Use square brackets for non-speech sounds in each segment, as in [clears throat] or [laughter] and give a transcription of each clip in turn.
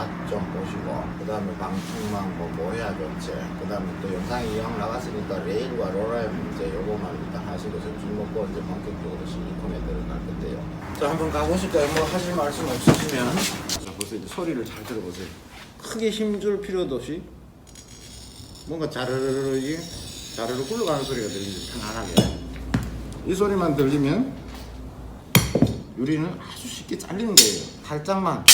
맛 좀 보시고 그 다음에 방충망 뭐, 뭐 해야 좋지 그 다음에 또 영상이 이왕 나갔으니까 레일과 롤라의 문제 요거만 일단 하시고 점심 먹고 이제 본격적으로 실리콘에 들어갈 건데요. 자 한번 가보실까요? 뭐 하실 말씀 없으시면. 자 보세요 이제 소리를 잘 들어보세요. 크게 힘줄 필요도 없이 뭔가 자르르르 이 자르르 굴러가는 소리가 들리죠 편안하게. 이 소리만 들리면 유리는 아주 쉽게 잘리는 거예요. 살짝만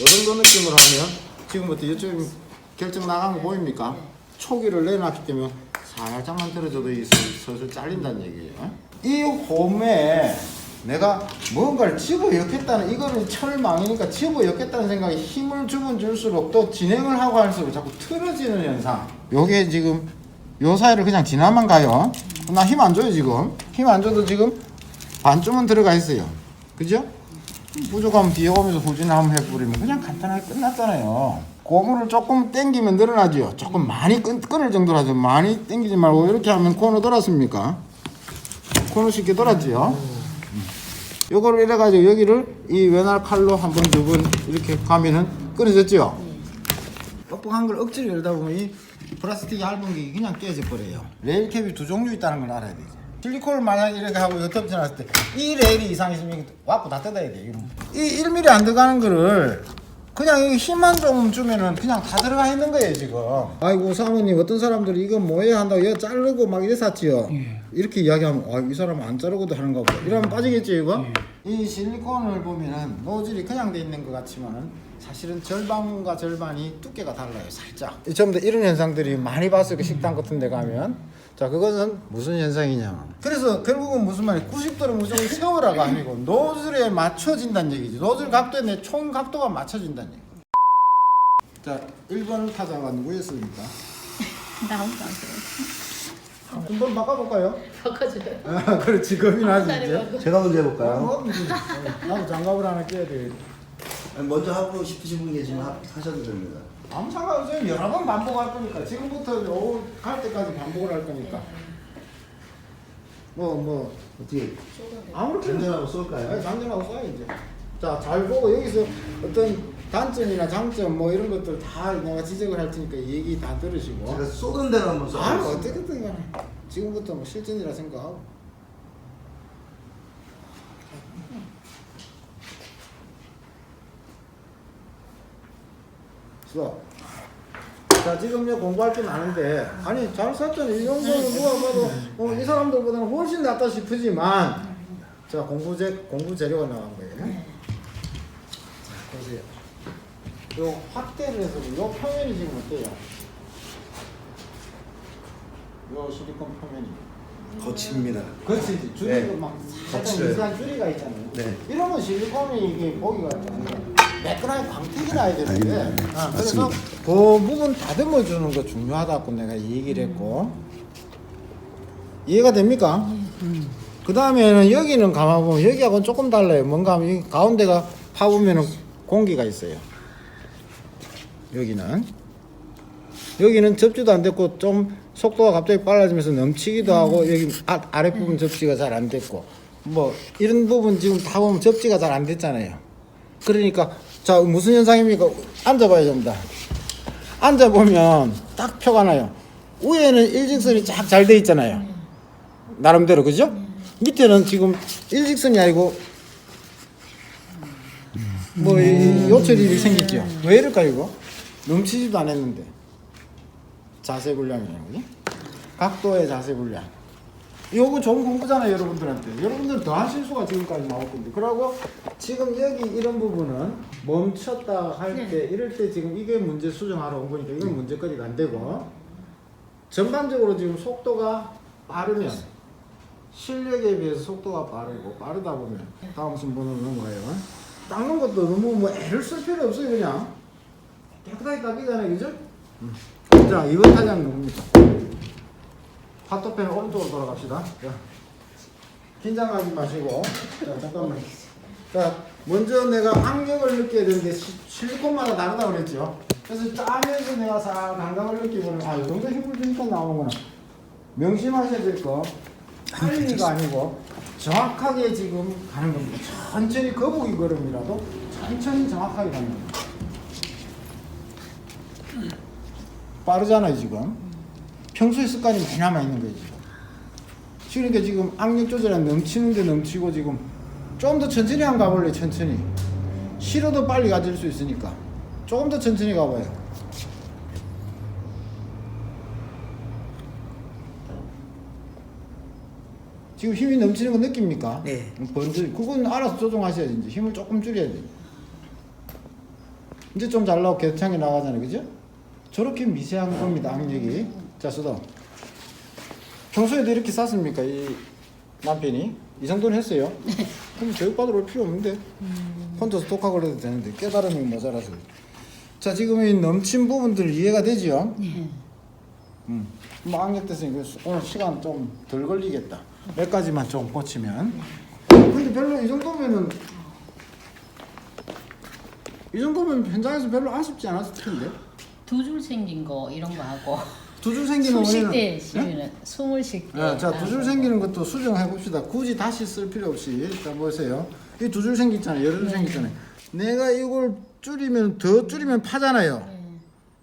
이 정도 느낌으로 하면 지금부터 이쪽 결정 나간 거 보입니까? 초기를 내놨기 때문에 살짝만 들어줘도 이 슬- 슬슬 잘린다는 얘기예요. 이 홈에 내가 뭔가를 집어넣겠다는 이거는 철망이니까 집어넣겠다는 생각에 힘을 주면 줄수록 또 진행을 하고 할수록 자꾸 틀어지는 현상. 요게 지금 요 사이를 그냥 지나만 가요. 나 힘 안 줘요 지금. 힘 안 줘도 지금 반쯤은 들어가 있어요. 그죠? 부족하면 뒤에 오면서 후진 한번 해버리면 그냥 간단하게 끝났잖아요 고무를 조금 당기면 늘어나죠 조금 많이 끈, 끊을 정도로 하죠 많이 당기지 말고 이렇게 하면 코너 돌았습니까? 코너 쉽게 돌았지요 음. 요거를 이래가지고 여기를 이 외날 칼로 한 번 두 번 이렇게 가면은 끊어졌죠 뻑뻑한 걸 억지로 열다 보면 이 플라스틱이 얇은 게 그냥 깨져 버려요. 레일캡이 두 종류 있다는 걸 알아야 되죠. 실리콘을 만약 이렇게 하고 여톱 지났을 때 이 레일이 이상 있으면 와꾸 다 뜯어야 돼. 이 1mm 안 들어가는 거를 그냥 이 힘만 좀 주면은 그냥 다 들어가 있는 거예요 지금. 아이고 사모님 어떤 사람들이 이거 뭐해야 한다고 이거 자르고 막 이래 샀지요. 이렇게 이야기하면 아 이 사람 안 자르고도 하는가 보다. 이러면 빠지겠지 이거. 이 실리콘을 보면은 노즐이 그냥 돼 있는 것 같지만은 사실은 절반과 절반이 두께가 달라요 살짝 전부 다 이런 현상들이 많이 봤어요 그 식당 같은 데 가면 자 그것은 무슨 현상이냐 그래서 결국은 무슨 말이야 90도를 무조건 세우라가 아니고 노즐에 맞춰진다는 얘기지 노즐 각도에 내 총 각도가 맞춰진다는 얘기 자 1번 타자가 누구였습니까? [laughs] 나 혼자 안 돼. 한번 바꿔볼까요? [laughs] 바꿔줘요. 아 그렇지 겁이 나지 이제 제가 먼저 아, 해볼까요? 뭐, 나도 장갑을 하나 껴야 돼 아니, 먼저 하고 싶으신 분 계시면 하, 하셔도 됩니다. 아무 상관없어요. 여러 번 반복할 거니까. 지금부터 오후 갈 때까지 반복을 할 거니까. 뭐, 뭐, 어떻게 아무렇게나. 전전하고 아니, 쏠까요? 장전하고 써야 이제. 자, 잘 보고 여기서 어떤 단점이나 장점 뭐 이런 것들 다 내가 지적을 할 테니까 얘기 다 들으시고. 제가 쏘던 대로 한번 아, 쏘겠습니다. 어떻게든 간에. 지금부터 뭐 실전이라 생각하고. 써. 자 지금 요 공부할 게 많은데 아니 잘 샀잖아 이 정도는 누가 봐도 어, 이 사람들보다는 훨씬 낫다 싶으지만 자 공부 재 공부 재료가 나간 거예요. 자 보세요. 요 확대를 해서 요 표면이 지금 어때요? 요 실리콘 표면이 거칩니다. 그렇지 줄이고 네. 막 살짝 거칠어요. 미세한 줄이가 있잖아요. 네. 이러면 실리콘이 이게 보기가 좀 매끈하게 광택이 나야 되는데. 아, 그래서 그 부분 다듬어 주는 거 중요하다고 내가 얘기를 했고 이해가 됩니까? 그 다음에는 여기는 가만 보면 여기하고는 조금 달라요. 뭔가 하면 여기 가운데가 파보면은 공기가 있어요. 여기는 여기는 접지도 안 됐고 좀 속도가 갑자기 빨라지면서 넘치기도 하고 여기 아, 아랫부분 접지가 잘 안 됐고 뭐 이런 부분 지금 다 보면 접지가 잘 안 됐잖아요. 그러니까 자 무슨 현상입니까? 앉아봐야 됩니다. 앉아보면 딱 표가 나요. 위에는 일직선이 쫙 잘 돼 있잖아요. 나름대로 그죠? 밑에는 지금 일직선이 아니고 뭐 이- 요철이 생겼죠. 왜 이럴까요 이거? 넘치지도 않았는데 자세 불량이에요. 각도의 자세 불량. 요거 좋은 공부잖아요 여러분들한테. 여러분들 더한 실수가 지금까지 나올 건데. 그러고 지금 여기 이런 부분은 멈췄다 할때 이럴 때 지금 이게 문제 수정하러 온 거니까 이건 문제거리가 안 되고 전반적으로 지금 속도가 빠르면 실력에 비해서 속도가 빠르고 빠르다 보면 다음 순번으로 넘어가요. 닦는 것도 너무 뭐 애를 쓸 필요 없어요 그냥. 깨끗하게 닦이잖아요 그죠? 자 이번 타자는 누굽니까? 파토펜 오른쪽으로 돌아갑시다. 자, 긴장하지 마시고. 자, 잠깐만. 자, 먼저 내가 악력을 느껴야 되는데 시- 실리콘마다 다르다고 그랬죠. 그래서 짜면서 내가 싹 감각을 느끼고는 아, 이 정도 힘을 주니까 나오는구나. 명심하셔야 될 거. 빨리가 아니고 정확하게 지금 가는 겁니다. 천천히 거북이 걸음이라도 천천히 정확하게 가는 겁니다. 빠르잖아요 지금 평소에 습관이 많이 남아 있는 거예요 지금 그러니까 지금 악력 조절이 넘치는데 넘치고 지금 좀 더 천천히 한 가볼래 천천히 싫어도 빨리 가질 수 있으니까 조금 더 천천히 가봐요 지금 힘이 넘치는 거 느낍니까? 네. 번들 그건 알아서 조정하셔야지 이제 힘을 조금 줄여야 돼. 이제 좀 잘 나오고 개창이 나가잖아요, 그죠? 저렇게 미세한 겁니다, 악력이. 자, 수도. 평소에도 이렇게 쌌습니까, 이 남편이? 이 정도는 했어요? 그럼 교육받으러 올 필요 없는데 혼자서 독학을 해도 되는데 깨달음이 모자라서. 자, 지금 이 넘친 부분들 이해가 되지요? 네. 음. 뭐 악력됐으니까 오늘 시간 좀 덜 걸리겠다. 몇 가지만 좀 고치면. 근데 별로 이 정도면은 이 정도면 현장에서 별로 아쉽지 않았을 텐데. 두 줄 생긴 거 이런 거 하고 두줄 생기는 숨쉴 원인은- 때 예? 쉬면은 숨을 쉴 때. 네, 자, 두줄 하고. 생기는 것도 수정해 봅시다. 굳이 다시 쓸 필요 없이. 자, 보세요. 이 두 줄 생겼잖아요. 여러 줄 생겼잖아요. 내가 이걸 줄이면 더 줄이면 파잖아요. 네.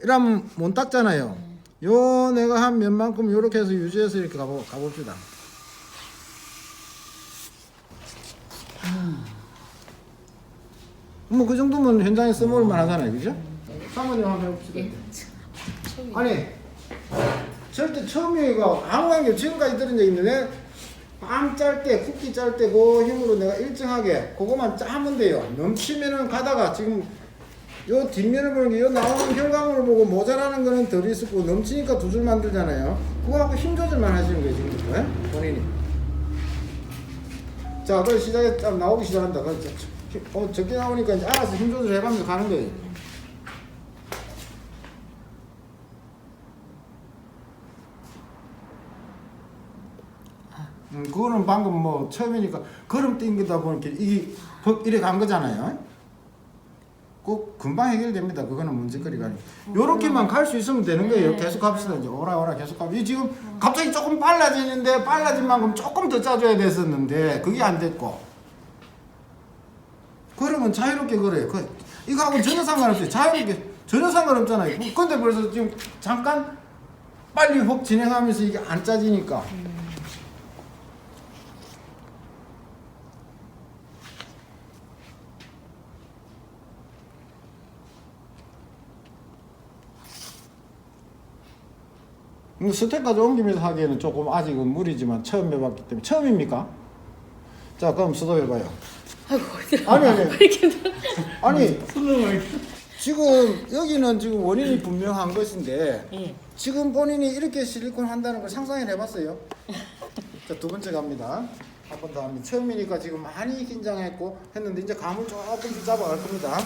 이러면 못 닦잖아요. 요 내가 한 몇만큼 요렇게 해서 유지해서 이렇게 가보, 가봅시다. 뭐 그 정도면 현장에 써먹을 만하잖아요, 그죠? 사모님 한번 해봅시다. 예. 아니 절대 처음이가 아무 관계 지금까지 들은 적 있는데 빵 짤 때 쿠키 짤 때 그 힘으로 내가 일정하게 그거만 짜면 돼요. 넘치면은 가다가 지금 요 뒷면을 보는 게 요 나오는 결과물을 보고 모자라는 거는 덜 있을 거고 넘치니까 두 줄 만들잖아요. 그거 갖고 힘 조절만 하시는 거예요 지금 네? 본인이. 자 그래 시작에 딱 나오기 시작한다. 어 적게 나오니까 이제 알아서 힘 조절 해가면서 가는 거예요 음, 그거는 방금 뭐 처음이니까 걸음 뛴다 보니까 이게 벅 이래 간 거잖아요. 꼭 금방 해결됩니다. 그거는 문제거리가 아니고. 요렇게만 갈 수 있으면 되는 거예요. 네. 계속 갑시다. 이제 오라 오라 계속 갑. 이 지금 갑자기 조금 빨라지는데 빨라진 만큼 조금 더 짜줘야 됐었는데 그게 안 됐고. 그러면 자유롭게 걸어요. 그 이거하고 전혀 상관없어요. 자유롭게 전혀 상관없잖아요. 뭐, 근데 벌써 지금 잠깐 빨리 혹 진행하면서 이게 안 짜지니까. 스텝까지 옮기면서 하기에는 조금 아직은 무리지만 처음 해봤기 때문에 처음입니까? 자 그럼 수도 해봐요. 아니 아니 [laughs] 아니 지금 여기는 지금 원인이 분명한 것인데 예. 지금 본인이 이렇게 실리콘 한다는 걸 상상해 해봤어요? 자 두 번째 갑니다. 한 번 더 합니다. 처음이니까 지금 많이 긴장했고 했는데 이제 감을 조금씩 잡아갈 겁니다.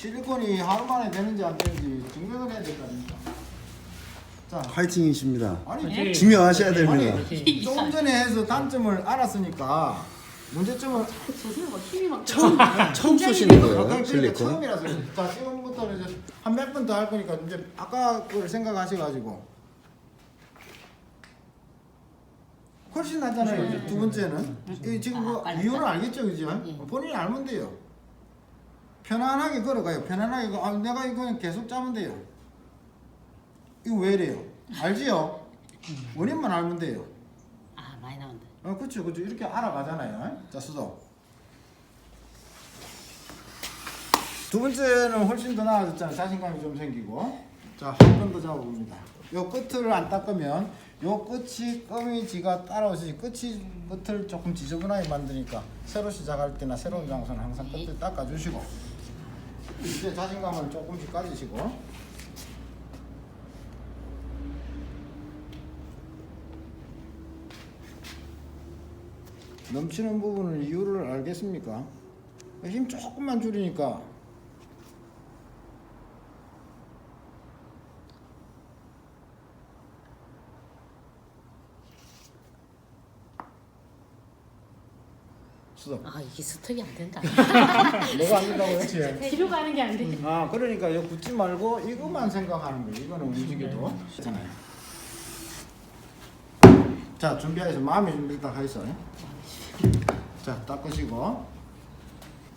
실리콘이 하루 만에 되는지 안 되는지 증명을 해야 될 거 아닙니까? 자, 화이팅이십니다. 아니 증명하셔야 됩니다. 아니, 조금 전에 해서 단점을 알았으니까 문제점을 막 힘이 막 처음 처음 쓰시는 아까 거예요, 그러니까 실리콘? 처음이라서 자 지금부터는 이제 한 몇 번 더 할 거니까 이제 아까 그걸 생각하셔가지고 훨씬 낫잖아요 이제 두 번째는 이 지금 그 아, 빨리, 이유는. 알겠죠 그죠? 예. 본인이 알면 돼요 편안하게 걸어가요 편안하게 거- 아, 내가 이거는 계속 짜면 돼요 이거 왜 이래요? 알지요? 원인만 알면 돼요 아 많이 나온다. 어, 그렇죠, 그렇죠. 이렇게 알아가잖아요. 자, 수도. 두 번째는 훨씬 더 나아졌잖아요. 자신감이 좀 생기고. 자, 한 번 더 잡아봅니다. 요 끝을 안 닦으면 요 끝이 껌이지가 따라오시지 끝이 끝을 조금 지저분하게 만드니까 새로 시작할 때나 새로운 장소는 항상 끝을 닦아주시고 이제 자신감을 조금씩 가지시고 넘치는 부분을 이유를 알겠습니까? 힘 조금만 줄이니까 수도 아 이게 스톱이 안 된다. [laughs] 뭐가 안 된다고 했지? 뒤로 가는 게 안 돼. 아 그러니까 이거 굳지 말고 이것만 생각하는 거예요 이거는 움직여도 있잖아요 자 준비해서 마음의 준비 딱 하이소 자 닦으시고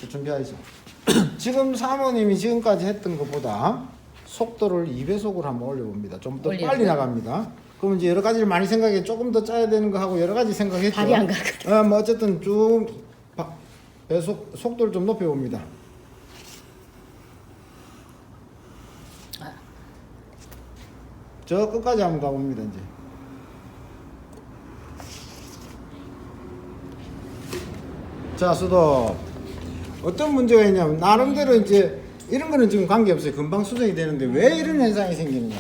준비하시죠. [clears throat] 지금 사모님이 지금까지 했던 것보다 속도를 2배속으로 한번 올려봅니다. 좀 더 올려요? 빨리 나갑니다. 그럼 이제 여러 가지를 많이 생각해 조금 더 짜야 되는 거 하고 여러 가지 생각했죠. 발이 안 가거든. 어, 뭐 어쨌든 쭉 바- 배속 속도를 좀 높여 봅니다. 아. 저 끝까지 한번 가봅니다 이제. 자 수도 어떤 문제가 있냐면 나름대로 이제 이런 거는 지금 관계 없어요. 금방 수정이 되는데 왜 이런 현상이 생기느냐?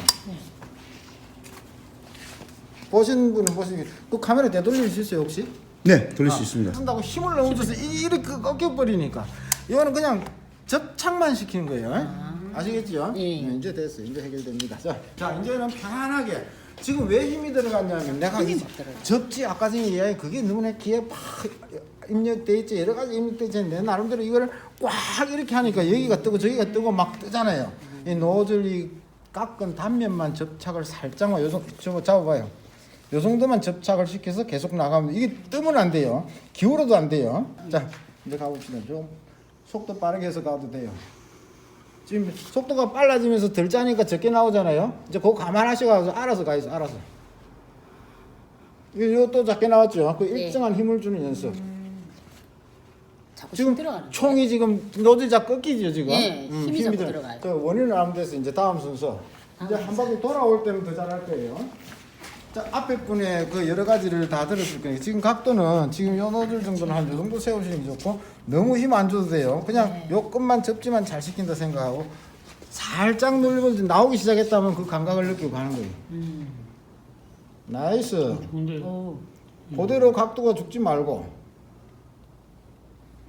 보신 분은 보시기 그 카메라 되돌릴 수 있어요 혹시? 네, 돌릴 수 아, 있습니다. 한다고 힘을 너무 줘서 이- 이렇게 꺾여 버리니까 이거는 그냥 접착만 시키는 거예요. 아 시겠죠? 예. 네, 이제 됐어요. 이제 해결됩니다. 자, 자 이제는 편안하게 지금 왜 힘이 들어갔냐면 내가 힘이 이 막 들어가요. 접지 아까 전에 이야기 그게 너무나 귀에 팍 입력돼 있지 여러 가지 입력돼 있는데 나름대로 이거를 꽉 이렇게 하니까 여기가 뜨고 저기가 뜨고 막 뜨잖아요. 이 노즐이 깎은 단면만 접착을 살짝만 요정 저거 잡아봐요. 요 정도만 접착을 시켜서 계속 나가면 이게 뜨면 안 돼요. 기울어도 안 돼요. 자 이제 가봅시다. 좀 속도 빠르게 해서 가도 돼요. 지금 속도가 빨라지면서 덜 짜니까 적게 나오잖아요. 이제 그거 감안하셔가지고 알아서 가야죠. 알아서. 이거 또 작게 나왔죠. 그 네. 일정한 힘을 주는 연습. 자꾸 지금 들어가는 총이 지금 노즐 자 꺾이죠 지금. 예, 음, 힘이 자꾸 들어- 들어가요. 그 원인을 알면 돼서 이제 다음 순서. 이제 한 바퀴 돌아올 때는 더 잘할 거예요. 자 앞에 분의 그 여러 가지를 다 들었을 거예요. 지금 각도는 지금 요 노즐 정도는 한 요 정도 세우시는 게 좋고 너무 힘 안 줘도 돼요. 그냥 네. 요 끝만 접지만 잘 시킨다 생각하고 살짝 이제 나오기 시작했다면 그 감각을 느끼고 가는 거예요. 음. 나이스. 근데 오. 그대로 각도가 죽지 말고.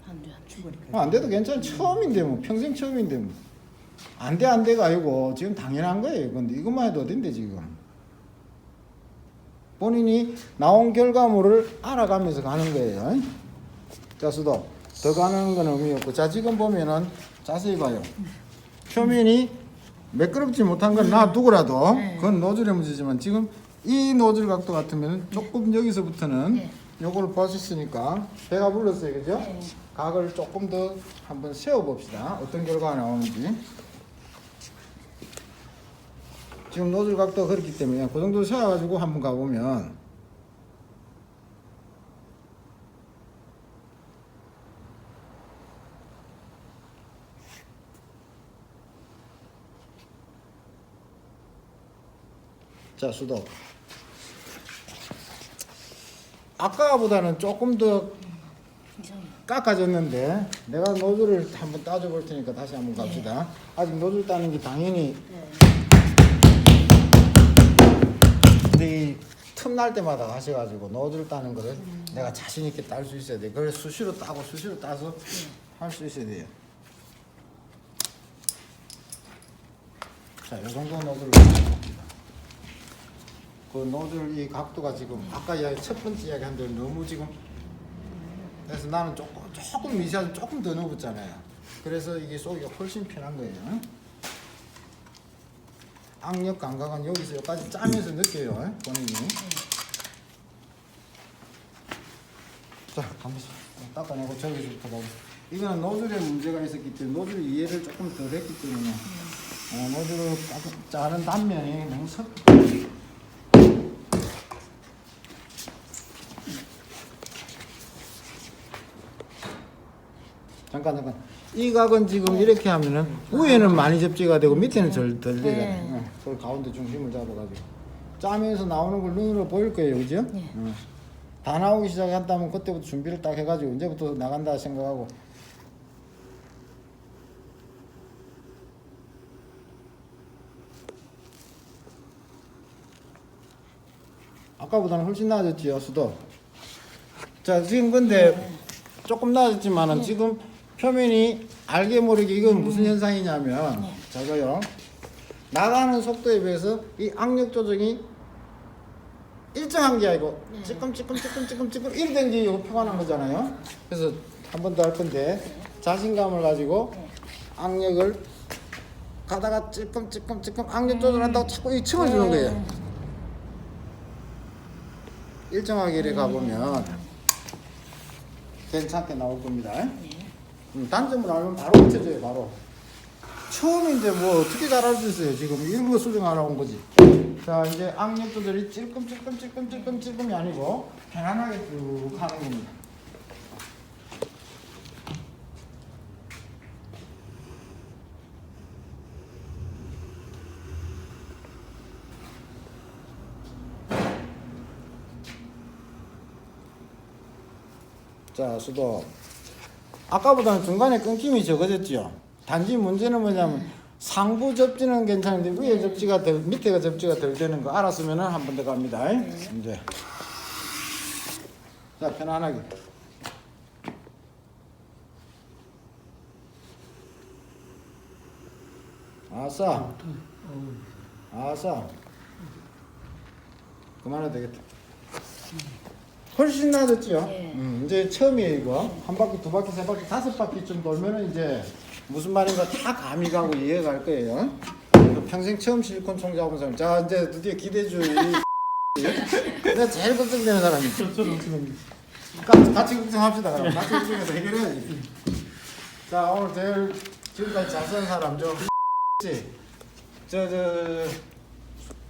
한주 한주 어, 안 돼도 괜찮아. 처음인데 뭐 평생 처음인데 뭐. 안 돼 안 돼가 아니고 지금 당연한 거예요. 근데 이것만 해도 어딘데 지금. 본인이 나온 결과물을 알아가면서 가는 거예요. 자 수도 더 가는 건 의미 없고 자 지금 보면은 자세히 봐요. 표면이 매끄럽지 못한 건 놔두고라도 네. 그건 노즐의 문제지만 지금 이 노즐 각도 같으면 조금 여기서부터는 네. 요걸 보셨으니까 배가 불렀어요 그죠? 네. 각을 조금 더 한번 세워 봅시다 어떤 결과가 나오는지 지금 노즐 각도가 그렇기 때문에 그 정도 세워가지고 한번 가보면 자 수도 아까보다는 조금 더. 깎아졌는데 내가 노즐을 한번 따져 볼 테니까 다시 한번 갑시다. 아직 노즐 따는 게 당연히 네. 근데 틈날 때마다 가셔가지고 노즐 따는 거를 내가 자신 있게 딸 수 있어야 돼. 그걸 수시로 따고 수시로 따서 할 수 있어야 돼요. 자, 이 정도 노즐을 봅니다. 그 노즐 이 각도가 지금 아까 이야기 첫 번째 이야기 한 대로 너무 지금 그래서 나는 조금 조금 미세하게 조금 더 넣었잖아요. 그래서 이게 쏘기가 훨씬 편한 거예요. 악력 감각은 여기서 여기까지 짜면서 느껴요, 본인이. 자, 한번 닦아내고 저기서부터 보고. 이거는 노즐에 문제가 있었기 때문에 노즐 이해를 조금 더 했기 때문에 어, 노즐을 깎- 자른 단면이 너무 석. 잠깐 잠깐. 이 각은 지금 이렇게 하면은 위에는 많이 접지가 되고 밑에는 덜, 덜 되잖아요. 네. 어, 그 가운데 중심을 잡아가지고 짜면서 나오는 걸 눈으로 보일 거예요, 그죠? 네. 어. 다 나오기 시작한다면 그때부터 준비를 딱 해가지고 언제부터 나간다 생각하고 아까보다는 훨씬 나아졌지요, 수도. 자, 지금 근데 조금 나아졌지만은 지금 표면이 알게 모르게 이건 무슨 현상이냐면 저거요. 나가는 속도에 비해서 이 악력 조정이 일정한 게 아니고 찌끔 찌끔 찌끔 찌끔 찌끔 이렇게 된게 이거 난 거잖아요. 그래서 한 번 더 할 건데 자신감을 가지고 악력을 가다가 찌끔 찌끔 찌끔 악력 조절한다고 자꾸 이 층을 주는 거예요. 일정하게 이렇게 가보면 괜찮게 나올 겁니다. 네. 음, 단점을 알면 바로 고쳐져요 바로 처음 이제 뭐 어떻게 잘할 수 있어요? 지금 거 수정하러 온 거지. 자 이제 악력도들이 찔끔찔끔 찔끔찔끔 찔끔이 아니고 편안하게 쭉 하는 겁니다. 자 수도 아까보다는 중간에 끊김이 적어졌죠 단지 문제는 뭐냐면 상부 접지는 괜찮은데 위에 접지가 덜 밑에가 접지가 덜 되는 거 알았으면 한번 더 갑니다. 이제. 자 편안하게. 아싸. 아싸. 그만해도 되겠다. 훨씬 나아졌죠? 예. 음, 이제 처음이에요 이거. 한 바퀴 두 바퀴 세 바퀴 다섯 바퀴쯤 돌면은 이제 무슨 말인가 다 감이 가고 이해가 갈 거예요. 평생 처음 실리콘 총 잡은 사람. 자 이제 드디어 기대주 이 [laughs] 내가 제일 걱정되는 사람이. 같이, 같이 걱정합시다. 그럼 같이 걱정해서 해결해야지. 자 오늘 제일 지금까지 잘 쓰는 사람 저 [laughs] 저저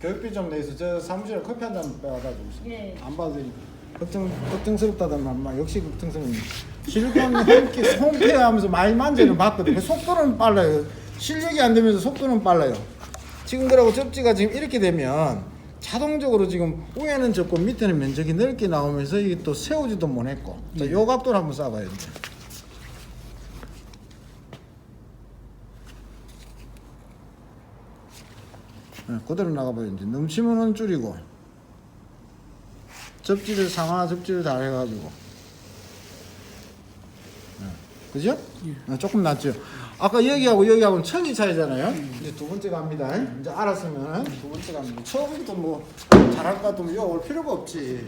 교육비 좀 내서 저 사무실에 커피 한잔 빼와다 주세요. 예. 안 되니까. 걱정 걱정스럽다던 말 역시 걱정스럽네. 실감 홈케 홈케어 하면서 많이 만져는 봤거든요. 속도는 빨라요. 실력이 안 되면서 속도는 빨라요. 지금 그러고 접지가 지금 이렇게 되면 자동적으로 지금 위에는 접고 밑에는 면적이 넓게 나오면서 이게 또 세우지도 못했고. 자, 요 각도를 한번 쏴봐요. 이제. 네, 그대로 나가봐요. 이제 넘치면은 줄이고. 접지를 상하 접지를 다 해가지고. 네. 그죠? 네, 조금 낫죠? 아까 여기하고 여기하고는 천지 차이잖아요. 이제 두 번째 갑니다. 이제 알았으면 두 번째 갑니다. 처음부터 뭐 잘할 것 같으면 올 필요가 없지.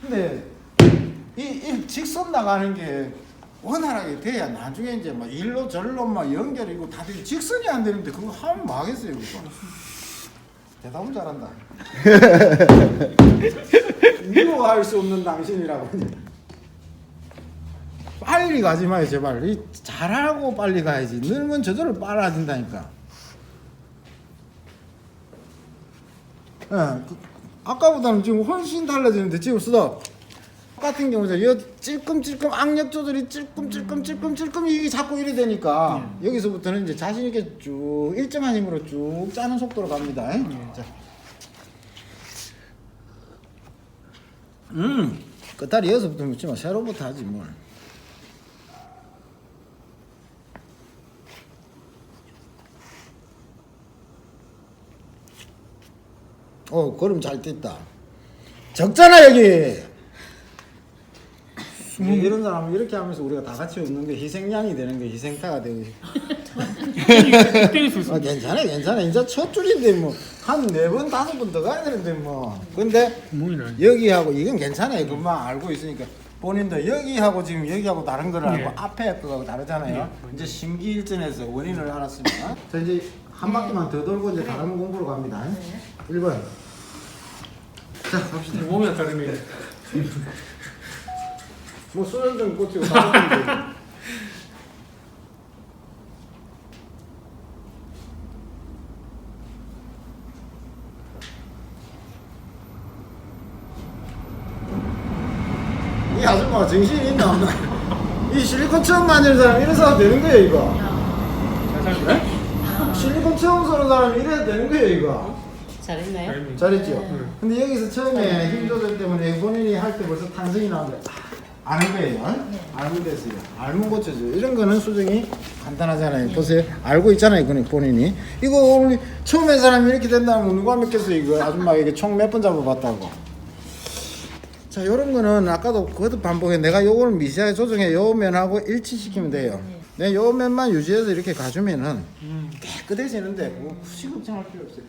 근데 이, 이 직선 나가는 게 원활하게 돼야 나중에 이제 막 일로 절로 막 연결이고 다들 직선이 안 되는데 그거 하면 망했어요 그거 대답은 잘한다. [laughs] 미워할 수 없는 당신이라고. 빨리 가지 마요 제발. 이 잘하고 빨리 가야지. 늘면 저절로 빨라진다니까. 예, 그, 아까보다는 지금 훨씬 달라지는데 지금 쓰다 같은 경우는 여 찔끔찔끔 악력 조절이 찔끔찔끔 찔끔찔끔 이게 자꾸 이래 되니까 여기서부터는 이제 자신 있게 쭉 일정한 힘으로 쭉 짜는 속도로 갑니다. 자. 음, 끝다리 여기서부터 묻지 마. 세로부터 하지 뭘. 어, 걸음 잘 뗐다. 적잖아 여기. 이런 사람은 이렇게 하면서 우리가 다 같이 웃는 게 희생양이 되는 게 희생타가 되고 아, 괜찮아 괜찮아. 이제 첫 줄인데 뭐 한 네 번 다섯 번 더 가야 되는데 뭐. 근데 여기하고 이건 괜찮아요 그만 알고 있으니까. 본인도 여기하고 지금 여기하고 다른 걸 알고 앞에 거하고 다르잖아요. 이제 심기일전에서 원인을 알았으면 [laughs] 자 이제 한 바퀴만 더 돌고 이제 다른 공부로 갑니다. 1번. 자 갑시다 몸이 다르네. [laughs] 뭐 소연 좀 꽂히고 다 이 아줌마가 정신이 있나 없나? 이 실리콘 처음 만지는 사람 이래서 되는 거예요 이거. 네? 실리콘 처음 쏘는 사람 이래야 되는 거예요 이거. 잘했나요? 잘했죠? 근데 여기서 처음에 힘 조절 때문에 본인이 할 때 벌써 탄성이 나오는데 아, 아는 거예요. 어? 알면 됐어요. 알면 고쳐져. 이런 거는 수정이 간단하잖아요. 보세요. 알고 있잖아요. 그냥 본인이. 이거 우리 처음 한 사람이 이렇게 된다면 누가 믿겠어요. 이거 아줌마에게 총 몇 번 잡아봤다고. 자, 요런 거는 아까도 그것도 반복해. 내가 요거를 미세하게 조정해. 요 면하고 일치시키면 돼요. 내요 면만 유지해서 이렇게 가주면은 깨끗해지는데 뭐 굳이 걱정할 필요 없어요.